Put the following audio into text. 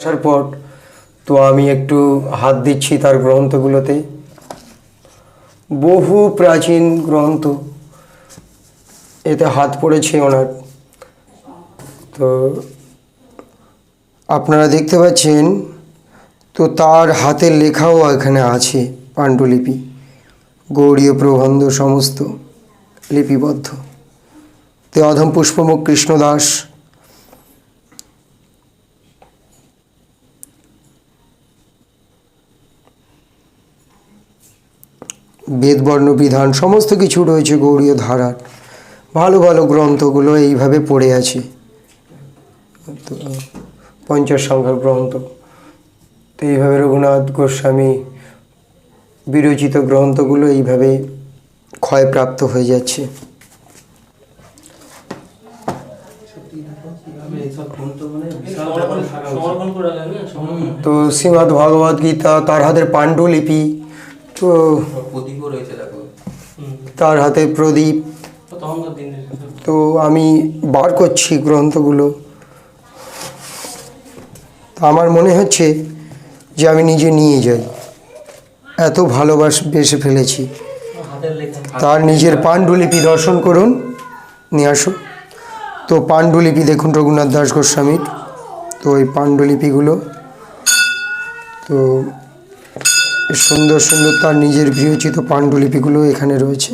আসার পর তো আমি একটু হাত দিচ্ছি তার গ্রন্থগুলোতে। বহু প্রাচীন গ্রন্থ। এতে হাত পড়েছে ওনার। তো আপনারা দেখতে পাচ্ছেন, তো তার হাতের লেখাও এখানে আছে পাণ্ডুলিপি। গৌড়ীয় প্রবন্ধ সমস্ত লিপিবদ্ধ। তে অধম পুষ্পমুখ কৃষ্ণদাস বেদবর্ণ বিধান সমস্ত কিছু রয়েছে গৌড়ীয় ধারার। ভালো ভালো গ্রন্থগুলো এইভাবে পড়ে আছে। তো পঞ্চাশ সংখ্যার গ্রন্থ। তো এইভাবে রঘুনাথ গোস্বামী বিরচিত গ্রন্থগুলো এইভাবে ক্ষয়প্রাপ্ত হয়ে যাচ্ছে। তো শ্রীমদ্ ভগবদ্গীতা তার হাতের পাণ্ডুলিপি প্রদীপও রয়েছে দেখো। তার হাতে প্রদীপ। তো আমি বার করছি গ্রন্থগুলো। তো আমার মনে হচ্ছে যে আমি নিজে নিয়ে যাই। এত ভালোবাস বেসে ফেলেছি। তার নিজের পাণ্ডুলিপি দর্শন করুন। নিয়ে আসো। তো পাণ্ডুলিপি দেখুন রঘুনাথ দাস গোস্বামীর। তো ওই পাণ্ডুলিপিগুলো। তো সুন্দর সুন্দর তার নিজের বিরচিত পাণ্ডুলিপিগুলো এখানে রয়েছে।